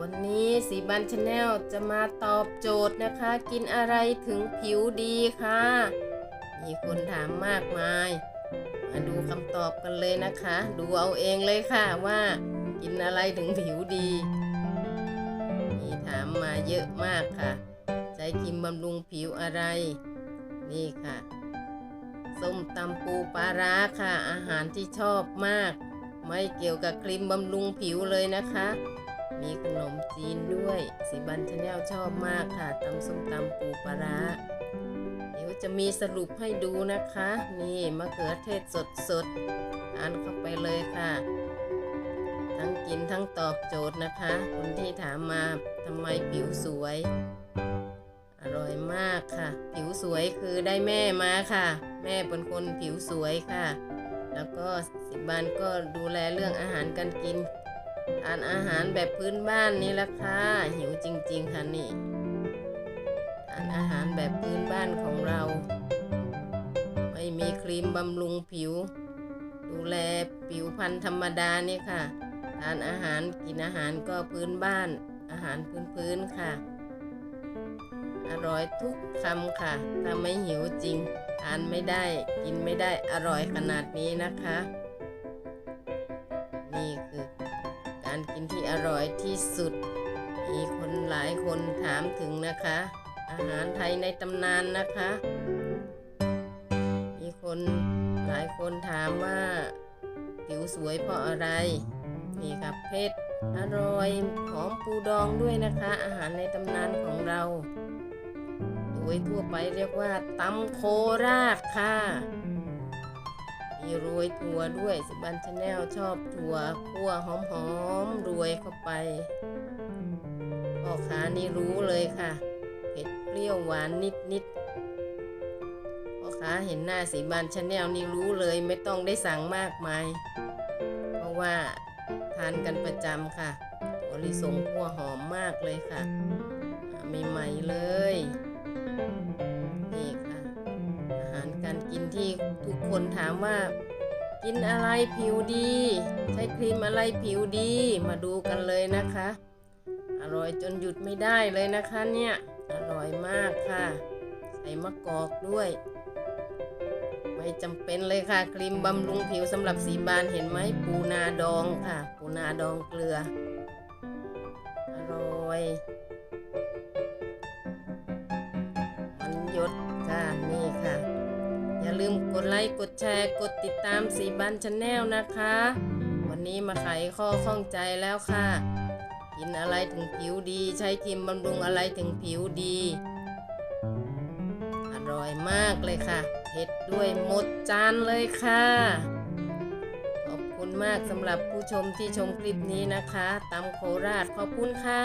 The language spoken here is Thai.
วันนี้สีบันชาแนลจะมาตอบโจทย์นะคะ กินอะไรถึงผิวดีค่ะ มีคนถามมากมาย มาดูคำตอบกันเลยนะคะ ดูเอาเองเลยค่ะว่า กินอะไรถึงผิวดี มีถามมาเยอะมากค่ะ ใช้ครีมบำรุงผิวอะไร นี่ค่ะส้มตำปูปลาร้าค่ะ อาหารที่ชอบมาก ไม่เกี่ยวกับครีมบำรุงผิวเลยนะคะ มีขนมจีนด้วย สีบันชาแนลชอบมากค่ะตำส้มตำปูปลาร้าเดี๋ยวจะมีสรุปให้ดูนะคะ นี่มะเขือเทศสดสดๆทานเข้าไปเลยค่ะ ทั้งกินทั้งตอบโจทย์นะคะ คนที่ถามมาทำไมผิวสวย อร่อยมากค่ะ ผิวสวยคือได้แม่มาค่ะ แม่เป็นคนผิวสวยค่ะ แล้วก็สิบานก็ดูแลเรื่องอาหารการกิน ทานอาหารแบบพื้นบ้านนี่แหละค่ะหิวจริง ๆ ค่ะนี่ทานอาหารแบบพื้นบ้านของเรา ไม่มีครีมบำรุงผิว ดูแลผิวพรรณธรรมดานี่ค่ะทานอาหารกินอาหารก็พื้นบ้าน อาหารพื้นๆค่ะ อร่อยทุกคำค่ะถ้าไม่หิวจริงทานไม่ได้ กินไม่ได้อร่อยขนาดนี้นะคะ กินที่อร่อยที่สุด มีคนหลายคนถามถึงนะคะ อาหารไทยในตำนานนะคะ มีคนหลายคนถามว่าผิวสวยเพราะอะไร นี่ครับเพชรอร่อยหอมปูดองด้วยนะคะ อาหารในตำนานของเรา โดยทั่วไปเรียกว่าตำโคราชค่ะ มีโรยถั่วด้วยสิบันชาแนลชอบถั่วคั่วหอมๆโรยเข้าไปพ่อค้านี่รู้เลยค่ะ เผ็ดเปรี้ยวหวานนิดๆพ่อค้าเห็นหน้าสีบันชาแนลนี่รู้เลยไม่ต้องได้สั่งมากมาย เพราะว่าทานกันประจำค่ะถั่วลิสงคั่วหอมมากเลยค่ะใหม่ๆเลย คนถามว่า กินอะไรผิวดี ใช้ครีมอะไรผิวดี มาดูกันเลยนะคะ อร่อยจนหยุดไม่ได้เลยนะคะเนี่ย อร่อยมากค่ะ ใส่มะกอกด้วย ไม่จำเป็นเลยค่ะ ครีมบำรุงผิวสำหรับสีบานเห็นไหมปูนาดองค่ะ ปูนาดองเกลือ อร่อย ลืมกดไลค์ กดแชร์ กดติดตามสีบันชาแนลนะคะ วันนี้มาไขข้อข้องใจแล้วค่ะ กินอะไรถึงผิวดี ใช้ครีมบำรุงอะไรถึงผิวดี อร่อยมากเลยค่ะเผ็ดด้วยหมดจานเลยค่ะ ขอบคุณมากสำหรับผู้ชมที่ชมคลิปนี้นะคะตำโคราชขอบคุณค่ะ